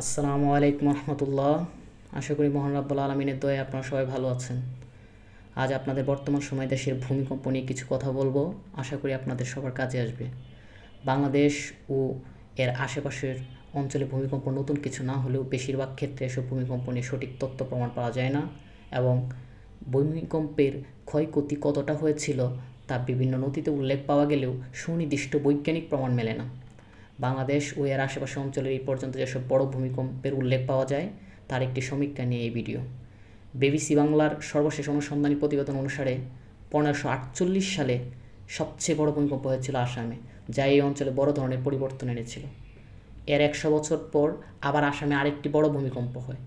আসসালামু আলাইকুম রহমতুল্লাহ। আশা করি মোহন রাব্বুল আলমিনের দয়ে আপনারা সবাই ভালো আছেন। আজ আপনাদের বর্তমান সময় দেশের ভূমিকম্প নিয়ে কিছু কথা বলব। আশা করি আপনাদের সবার কাজে আসবে। বাংলাদেশ ও এর আশেপাশের অঞ্চলে ভূমিকম্প নতুন কিছু না হলেও বেশিরভাগ ক্ষেত্রে এসব ভূমিকম্প নিয়ে সঠিক তথ্য প্রমাণ পাওয়া যায় না এবং ভূমিকম্পের ক্ষয়ক্ষতি কতটা হয়েছিল তা বিভিন্ন নথিতে উল্লেখ পাওয়া গেলেও সুনির্দিষ্ট বৈজ্ঞানিক প্রমাণ মেলে না। বাংলাদেশ ও এর আশেপাশে অঞ্চলের এই পর্যন্ত যেসব বড় ভূমিকম্পের উল্লেখ পাওয়া যায়, তার একটি সমীক্ষা নিয়ে এই ভিডিও। বিবিসি বাংলার সর্বশেষ অনুসন্ধানী প্রতিবেদন অনুসারে পনেরোশো আটচল্লিশ সালে সবচেয়ে বড় ভূমিকম্প হয়েছিল আসামে, যা এই অঞ্চলে বড় ধরনের পরিবর্তন এনেছিল। এর একশো বছর পর আবার আসামে আরেকটি বড় ভূমিকম্প হয়।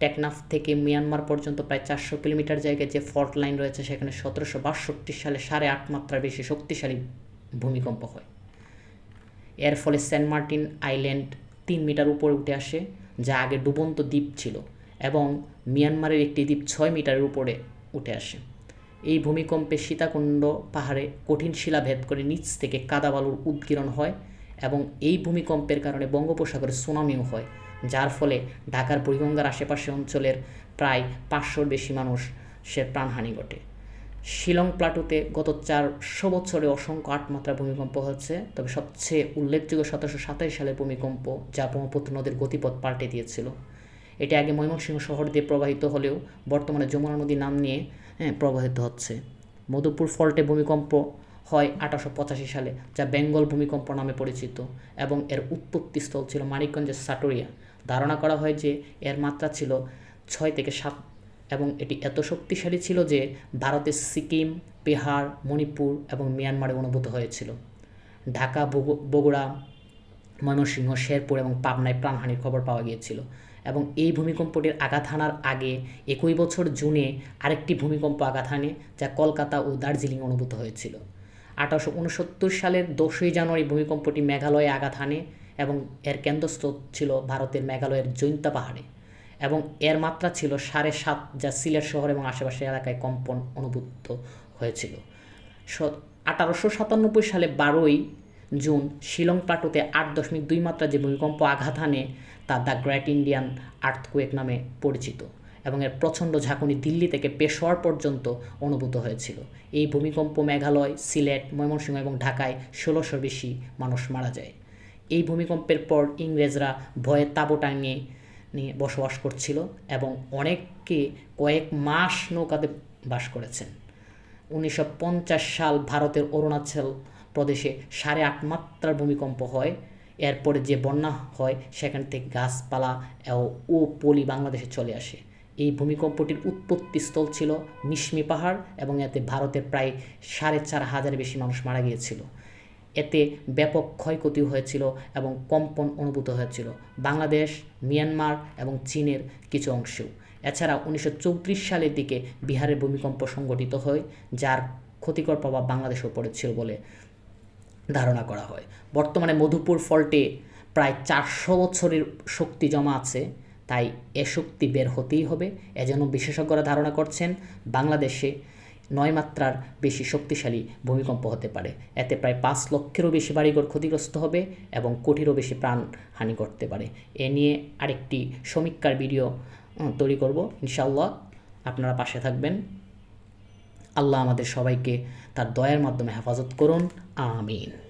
টেকনাফ থেকে মিয়ানমার পর্যন্ত প্রায় চারশো কিলোমিটার জায়গায় যে ফল্ট লাইন রয়েছে, সেখানে সতেরোশো বাষট্টি সালে সাড়ে আট মাত্রার বেশি শক্তিশালী ভূমিকম্প হয়। এর ফলে সেন্ট মার্টিন আইল্যান্ড তিন মিটার উপরে উঠে আসে, যা আগে ডুবন্ত দ্বীপ ছিল, এবং মিয়ানমারের একটি দ্বীপ ছয় মিটারের উপরে উঠে আসে। এই ভূমিকম্পে সীতাকুণ্ড পাহাড়ে কঠিন শিলা ভেদ করে নিচ থেকে কাদাবালুর উদ্গীরণ হয়, এবং এই ভূমিকম্পের কারণে বঙ্গোপসাগরে সুনামিও হয়, যার ফলে ঢাকার বুড়িগঙ্গার আশেপাশে অঞ্চলের প্রায় পাঁচশোর বেশি মানুষ সে প্রাণহানি ঘটে। শিলং প্লাটুতে গত চারশো বছরে অসংখ্য আট মাত্রা ভূমিকম্প হচ্ছে তবে সবচেয়ে উল্লেখযোগ্য সতেরোশো সাতাশ সালের ভূমিকম্প, যা ব্রহ্মপুত্র নদীর গতিপথ পাল্টে দিয়েছিল। এটি আগে ময়মনসিংহ শহর দিয়ে প্রবাহিত হলেও বর্তমানে যমুনা নদী নাম নিয়ে হ্যাঁ প্রবাহিত হচ্ছে। মধুপুর ফল্টে ভূমিকম্প হয় আঠারোশো পঁচাশি সালে, যা বেঙ্গল ভূমিকম্প নামে পরিচিত এবং এর উৎপত্তিস্থল ছিল মানিকগঞ্জের সাটোরিয়া। ধারণা করা হয় যে এর মাত্রা ছিল ছয় থেকে সাত এবং এটি এত শক্তিশালী ছিল যে ভারতের সিকিম, বিহার, মণিপুর এবং মিয়ানমারে অনুভূত হয়েছিল। ঢাকা বগুড়া, ময়মনসিংহ, শেরপুর এবং পাবনায় প্রাণহানির খবর পাওয়া গিয়েছিল এবং এই ভূমিকম্পটির আঘাত হানার আগে একই বছর জুনে আরেকটি ভূমিকম্প আঘাত হানে যা কলকাতা ও দার্জিলিং অনুভূত হয়েছিল। আঠারোশো উনসত্তর সালের দশই জানুয়ারি ভূমিকম্পটি মেঘালয়ে আঘাত হানে এবং এর কেন্দ্রস্থ ছিল ভারতের মেঘালয়ের জৈন্তা পাহাড়ে। এবং এর মাত্রা ছিল সাড়ে সাত, যা সিলেট শহর এবং আশেপাশের এলাকায় কম্পন অনুভূত হয়েছিল। আঠারোশো সাতানব্বই সালে বারোই জুন শিলং প্লাটুতে আট দশমিক দুই মাত্রা যে ভূমিকম্প আঘাত হানে তা দ্য গ্রেট ইন্ডিয়ান আর্থকুয়েক নামে পরিচিত এবং এর প্রচণ্ড ঝাঁকুনি দিল্লি থেকে পেশোয়ার পর্যন্ত অনুভূত হয়েছিল। এই ভূমিকম্প মেঘালয়, সিলেট, ময়মনসিংহ এবং ঢাকায় ষোলোশোর বেশি মানুষ মারা যায়। এই ভূমিকম্পের পর ইংরেজরা ভয়ে তাঁবু টাঙিয়ে নিয়ে বসবাস করছিল এবং অনেককে কয়েক মাস নৌকাতে বাস করেছেন। উনিশশো পঞ্চাশ সাল ভারতের অরুণাচল প্রদেশে সাড়ে আট মাত্রার ভূমিকম্প হয়। এরপরে যে বন্যা হয়, সেখান থেকে গাছপালা ও পলি বাংলাদেশে চলে আসে। এই ভূমিকম্পটির উৎপত্তিস্থল ছিল মিশমি পাহাড় এবং এতে ভারতের প্রায় সাড়ে চার হাজার বেশি মানুষ মারা গিয়েছিল। এতে ব্যাপক ক্ষয়ক্ষতি হয়েছিল এবং কম্পন অনুভূত হয়েছিল। বাংলাদেশ, মিয়ানমার এবং চীনের কিছু অংশেও। এছাড়া উনিশশো চৌত্রিশ সালের দিকে বিহারের ভূমিকম্প সংঘটিত হয়, যার ক্ষতিকর প্রভাব বাংলাদেশেও পড়েছিল বলে ধারণা করা হয়। বর্তমানে মধুপুর ফল্টে প্রায় চারশো বছরের শক্তি জমা আছে, তাই এ শক্তি বের হতেই হবে, এজন্য বিশেষজ্ঞরা ধারণা করছেন বাংলাদেশে নয় মাত্রার বেশি শক্তিশালী ভূমিকম্প হতে পারে। এতে প্রায় পাঁচ লক্ষেরও বেশি বাড়িঘর ক্ষতিগ্রস্ত হবে এবং কোটিরও বেশি প্রাণ হানি করতে পারে। এ নিয়ে আরেকটি সমীক্ষার ভিডিও তৈরি করব ইনশাল্লাহ আপনারা পাশে থাকবেন। আল্লাহ আমাদের সবাইকে তার দয়ার মাধ্যমে হেফাজত করুন। আমিন।